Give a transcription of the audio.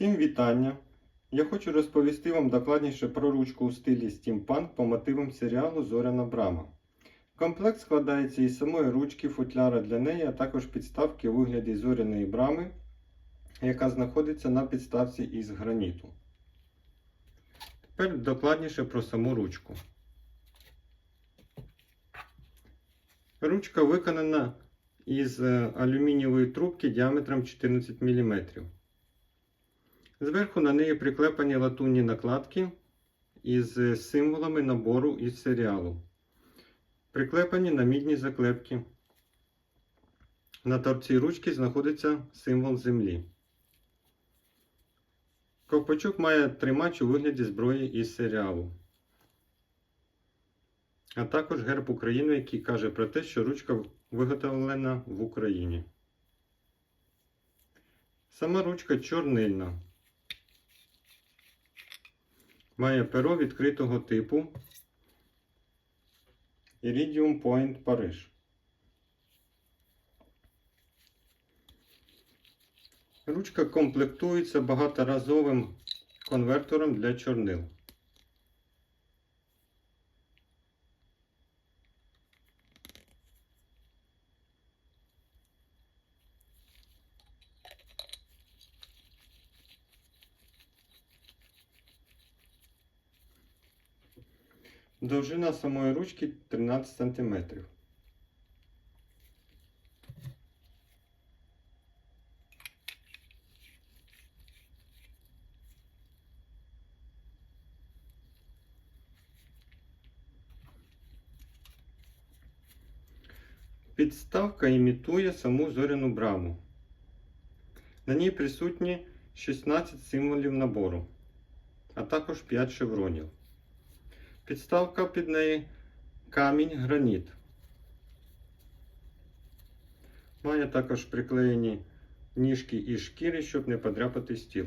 Всім вітання! Я хочу розповісти вам докладніше про ручку у стилі стімпанк по мотивам серіалу Зоряна Брама. Комплект складається із самої ручки, футляра для неї, а також підставки у вигляді зоряної брами, яка знаходиться на підставці із граніту. Тепер докладніше про саму ручку. Ручка виконана із е, алюмінієвої трубки діаметром 14 мм. Зверху на неї приклепані латунні накладки із символами набору із серіалу. Приклепані на мідні заклепки. На торці ручки знаходиться символ землі. Ковпачок має тримач у вигляді зброї із серіалу. А також герб України, який каже про те, що ручка виготовлена в Україні. Сама ручка чорнильна. Має перо відкритого типу Iridium Point Париж. Ручка комплектується багаторазовим конвертором для чорнил. Довжина самої ручки 13 см. Підставка імітує саму зоряну браму. На ній присутні 16 символів набору, а також 5 шевронів. Підставка під неї камінь граніт. Має також приклеєні ніжки і шкіри, щоб не подряпати стіл.